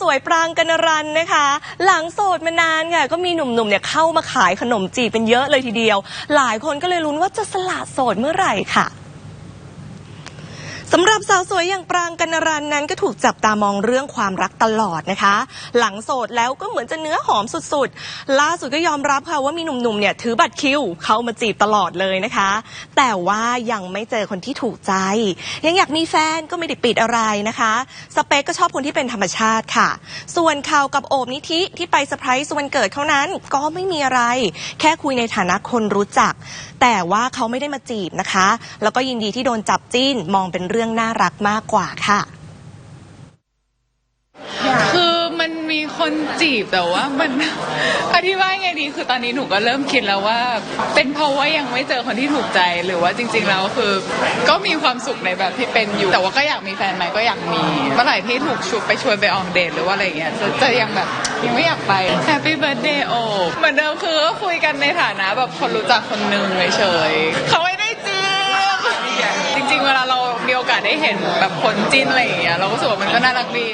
สวยปรางกันรันนะคะ หลังโสดมานานค่ะก็มีหนุ่มๆเนี่ยเข้ามาขายขนมจีบเป็นเยอะเลยทีเดียว หลายคนก็เลยลุ้นว่าจะสละโสดเมื่อไหร่ค่ะ สำหรับสาวสวยอย่างปรางกันรันนั้นก็ถูกจับตามองเรื่องความรักตลอดนะคะ หลังโสดแล้วก็เหมือนจะเนื้อหอมสุดๆ ล่าสุดก็ยอมรับค่ะว่ามีหนุ่มๆเนี่ยถือบัตรคิวเข้ามาจีบตลอดเลยนะคะ แต่ว่ายังไม่เจอคนที่ถูกใจ ยังอยากมีแฟนก็ไม่ได้ปิดอะไรนะคะ สเปคก็ชอบคนที่เป็นธรรมชาติค่ะ ส่วนข่าวกับโอบนิธิที่ไปเซอร์ไพรส์วันเกิดเขานั้นก็ไม่มีอะไร แค่คุยในฐานะคนรู้จัก แต่ว่าเขาไม่ได้มาจีบนะคะ แล้วก็ยินดีที่โดนจับจิ้นมองเป็นเรื่องน่ารักมากกว่าค่ะ คือมันมีคนจีบแต่ว่ามัน อธิบายไงดีคือตอนนี้หนูก็เริ่มคิดแล้วว่า เป็นเพราะว่ายังไม่เจอคนที่ถูกใจหรือว่าจริง ๆ แล้วคือ ก็มีความสุขในแบบที่เป็นอยู่ แต่ว่าก็อยากมีแฟนไหมก็อยากมีเมื่อไหร่ที่ถูกชวนไปชวนไปออกเดทหรือว่าอะไรอย่างเงี้ยจะจะยังแบบยังไม่อยากไป Happy Birthday โอเหมือนเดิมคือก็คุยกันในฐานะแบบคนรู้จักคนหนึ่งเฉยๆเขาไม่ได้จีบจริง ๆ เวลาเรามีโอ กาสได้เห็นแบบคนจิ้นอะไรอย่างเงี้ยเราก็รู้สึกว่ามันก็น่ารักดี